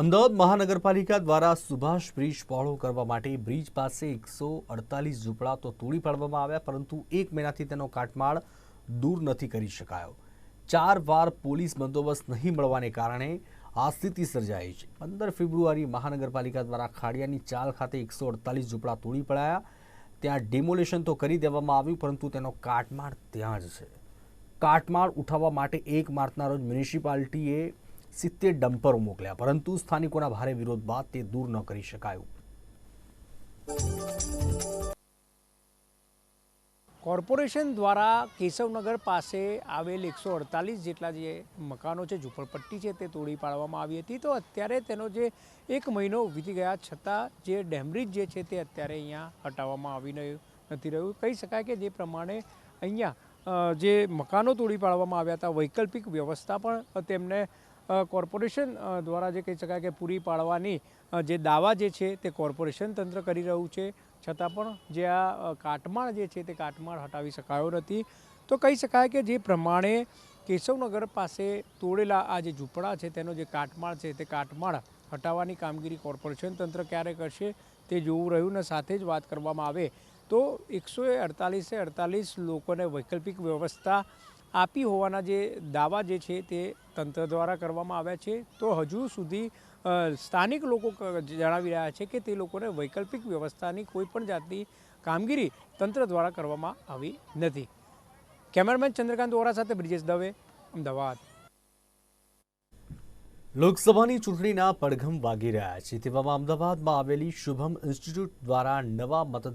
અમદાવાદ મહાનગરપાલિકા દ્વારા સુભાષ બ્રિજ પહોળો કરવા માટે બ્રિજ પાસે એકસો અડતાલીસ ઝૂંપડા તો તોડી પાડવામાં આવ્યા, પરંતુ એક મહિનાથી તેનો કાટમાળ દૂર નથી કરી શકાયો. ચાર વાર પોલીસ બંદોબસ્ત નહીં મળવાને કારણે આ સ્થિતિ સર્જાઈ છે. પંદર ફેબ્રુઆરી મહાનગરપાલિકા દ્વારા ખાડિયાની ચાલ ખાતે એકસો અડતાલીસ ઝૂંપડા તોડી પડાયા. ત્યાં ડિમોલેશન તો કરી દેવામાં આવ્યું, પરંતુ તેનો કાટમાળ ત્યાં જ છે. કાટમાળ ઉઠાવવા માટે એક માર્ચના રોજ મ્યુનિસિપાલિટીએ સિત્તેર ડમ્પરો મોકલ્યા, પરંતુ સ્થાનિકોના ભારે વિરોધ બાદ તે દૂર ન કરી શકાયું. કોર્પોરેશન દ્વારા કેશવનગર પાસે આવેલ એકસો અડતાલીસ જેટલા જે મકાનો છે, ઝૂંપડપટ્ટી છે, તે તોડી પાડવામાં આવી હતી. તો અત્યારે તેનો જે એક મહિનો વીતી ગયા છતાં જે ડેમરેજ જે છે તે અત્યારે અહીંયા હટાવવામાં આવી નથી રહ્યું. કહી શકાય કે જે પ્રમાણે અહીંયા જે મકાનો તોડી પાડવામાં આવ્યા હતા, વૈકલ્પિક વ્યવસ્થા પણ તેમને કોર્પોરેશન દ્વારા જે કહી શકાય કે પૂરી પાડવાની જે દાવા જે છે તે કોર્પોરેશન તંત્ર કરી રહ્યું છે. છતાં પણ જે આ કાટમાળ જે છે તે કાટમાળ હટાવી શકાયો નથી. તો કહી શકાય કે જે પ્રમાણે કેશવનગર પાસે તોડેલા આ જે ઝૂંપડા છે તેનો જે કાટમાળ છે તે કાટમાળ હટાવવાની કામગીરી કોર્પોરેશન તંત્ર ક્યારે કરશે તે જોવું રહ્યું ને સાથે જ વાત કરવામાં આવે. તો એકસો અડતાલીસે અડતાલીસ લોકોને વૈકલ્પિક વ્યવસ્થા આપી હોવાના જે દાવા જે છે તે તંત્ર દ્વારા કરવામાં આવ્યા છે. તો હજુ સુધી સ્થાનિક લોકો જણાવી રહ્યા છે કે તે લોકોને વૈકલ્પિક વ્યવસ્થાની કોઈ પણ જાતની કામગીરી તંત્ર દ્વારા કરવામાં આવી નથી. કેમેરામેન ચંદ્રકાંત ઓરા સાથે બ્રિજેશ દવે, અમદાવાદ. લોકસભાની ચૂંટણીના પડઘમ વાગી રહ્યા છે. તેવામાં અમદાવાદમાં આવેલી શુભમ ઇન્સ્ટિટ્યૂટ દ્વારા નવા મતદાર